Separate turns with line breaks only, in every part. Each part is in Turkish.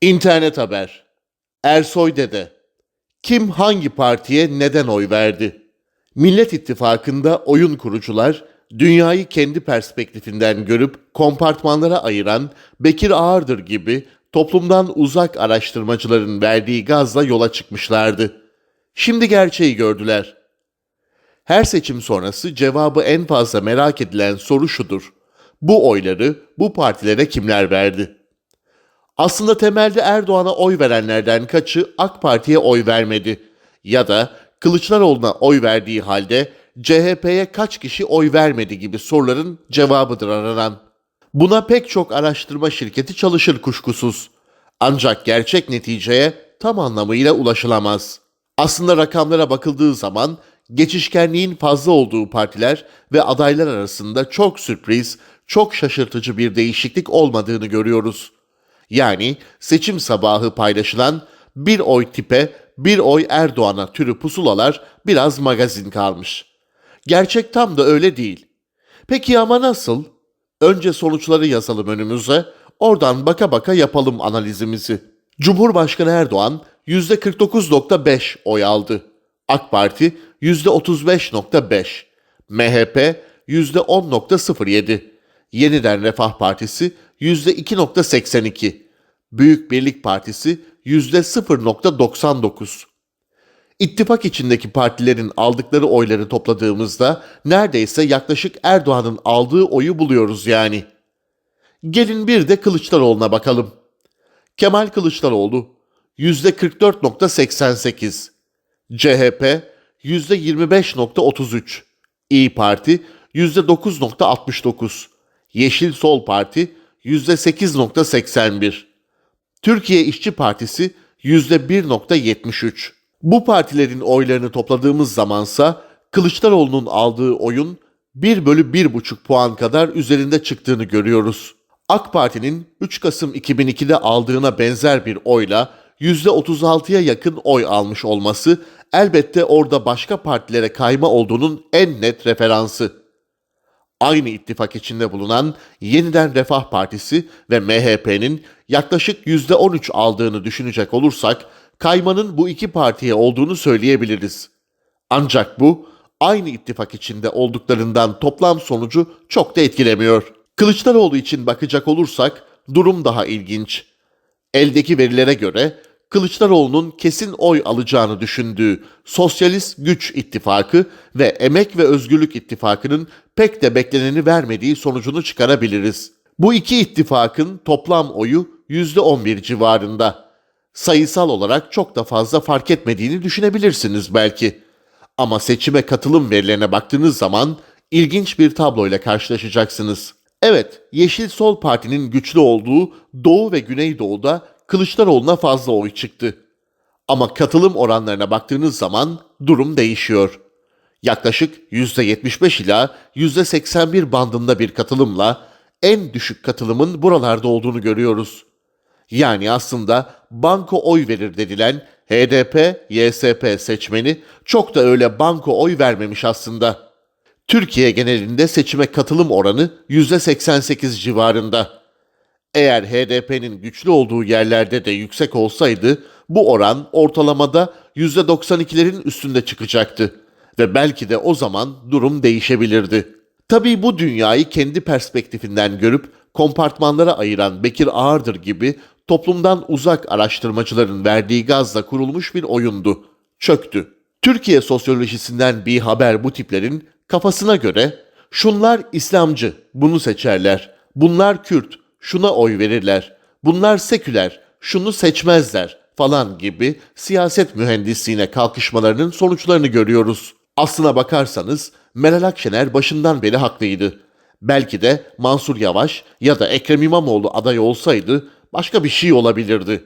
İnternet haber. Ersoy Dede. Kim hangi partiye neden oy verdi? Millet İttifakı'nda oyun kurucular, dünyayı kendi perspektifinden görüp kompartmanlara ayıran Bekir Ağırdır gibi toplumdan uzak araştırmacıların verdiği gazla yola çıkmışlardı. Şimdi gerçeği gördüler. Her seçim sonrası cevabı en fazla merak edilen soru şudur. Bu oyları bu partilere kimler verdi? Aslında temelde Erdoğan'a oy verenlerden kaçı AK Parti'ye oy vermedi ya da Kılıçdaroğlu'na oy verdiği halde CHP'ye kaç kişi oy vermedi gibi soruların cevabıdır aranan. Buna pek çok araştırma şirketi çalışır kuşkusuz. Ancak gerçek neticeye tam anlamıyla ulaşılamaz. Aslında rakamlara bakıldığı zaman geçişkenliğin fazla olduğu partiler ve adaylar arasında çok sürpriz, çok şaşırtıcı bir değişiklik olmadığını görüyoruz. Yani seçim sabahı paylaşılan bir oy tipe, bir oy Erdoğan'a türü pusulalar biraz magazin kalmış. Gerçek tam da öyle değil. Peki ama nasıl? Önce sonuçları yazalım önümüze, oradan baka baka yapalım analizimizi. Cumhurbaşkanı Erdoğan %49.5 oy aldı. AK Parti %35.5, MHP %10.07, Yeniden Refah Partisi %2.82, Büyük Birlik Partisi %0.99. İttifak içindeki partilerin aldıkları oyları topladığımızda neredeyse yaklaşık Erdoğan'ın aldığı oyu buluyoruz yani. Gelin bir de Kılıçdaroğlu'na bakalım. Kemal Kılıçdaroğlu %44.88, CHP %25.33, İyi Parti %9.69, Yeşil Sol Parti %8.81, Türkiye İşçi Partisi %1.73. Bu partilerin oylarını topladığımız zamansa Kılıçdaroğlu'nun aldığı oyun 1 bölü 1,5 puan kadar üzerinde çıktığını görüyoruz. AK Parti'nin 3 Kasım 2002'de aldığına benzer bir oyla %36'ya yakın oy almış olması elbette orada başka partilere kayma olduğunun en net referansı. Aynı ittifak içinde bulunan Yeniden Refah Partisi ve MHP'nin yaklaşık %13 aldığını düşünecek olursak kaymanın bu iki partiye olduğunu söyleyebiliriz. Ancak bu aynı ittifak içinde olduklarından toplam sonucu çok da etkilemiyor. Kılıçdaroğlu için bakacak olursak durum daha ilginç. Eldeki verilere göre Kılıçdaroğlu'nun kesin oy alacağını düşündüğü Sosyalist Güç İttifakı ve Emek ve Özgürlük İttifakı'nın pek de bekleneni vermediği sonucunu çıkarabiliriz. Bu iki ittifakın toplam oyu %11 civarında. Sayısal olarak çok da fazla fark etmediğini düşünebilirsiniz belki. Ama seçime katılım verilerine baktığınız zaman ilginç bir tabloyla karşılaşacaksınız. Evet, Yeşil Sol Parti'nin güçlü olduğu Doğu ve Güneydoğu'da Kılıçdaroğlu'na fazla oy çıktı. Ama katılım oranlarına baktığınız zaman durum değişiyor. Yaklaşık %75 ila %81 bandında bir katılımla en düşük katılımın buralarda olduğunu görüyoruz. Yani aslında banko oy verir dedilen HDP, YSP seçmeni çok da öyle banko oy vermemiş aslında. Türkiye genelinde seçime katılım oranı %88 civarında. Eğer HDP'nin güçlü olduğu yerlerde de yüksek olsaydı bu oran ortalamada %92'lerin üstünde çıkacaktı ve belki de o zaman durum değişebilirdi. Tabii bu dünyayı kendi perspektifinden görüp kompartmanlara ayıran Bekir Ağırdır gibi toplumdan uzak araştırmacıların verdiği gazla kurulmuş bir oyundu. Çöktü. Türkiye sosyolojisinden bir haber bu tiplerin kafasına göre şunlar İslamcı, bunu seçerler. Bunlar Kürt, şuna oy verirler. Bunlar seküler, şunu seçmezler falan gibi siyaset mühendisliğine kalkışmalarının sonuçlarını görüyoruz. Aslına bakarsanız Meral Akşener başından beri haklıydı. Belki de Mansur Yavaş ya da Ekrem İmamoğlu aday olsaydı başka bir şey olabilirdi.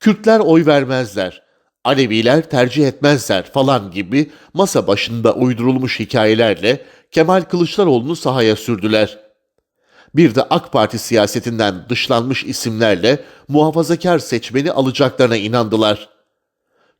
Kürtler oy vermezler, Aleviler tercih etmezler falan gibi masa başında uydurulmuş hikayelerle Kemal Kılıçdaroğlu'nu sahaya sürdüler. Bir de AK Parti siyasetinden dışlanmış isimlerle muhafazakar seçmeni alacaklarına inandılar.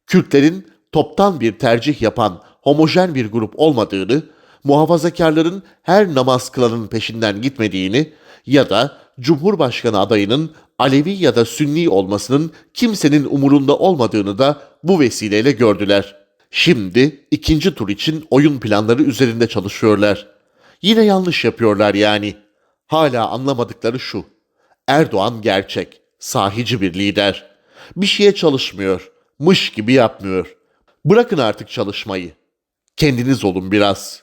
Kürtlerin toptan bir tercih yapan homojen bir grup olmadığını, muhafazakarların her namaz kılanın peşinden gitmediğini ya da Cumhurbaşkanı adayının Alevi ya da Sünni olmasının kimsenin umurunda olmadığını da bu vesileyle gördüler. Şimdi ikinci tur için oyun planları üzerinde çalışıyorlar. Yine yanlış yapıyorlar yani. Hala anlamadıkları şu. Erdoğan gerçek, sahici bir lider. Bir şeye çalışmıyor, mış gibi yapmıyor. Bırakın artık çalışmayı. Kendiniz olun biraz.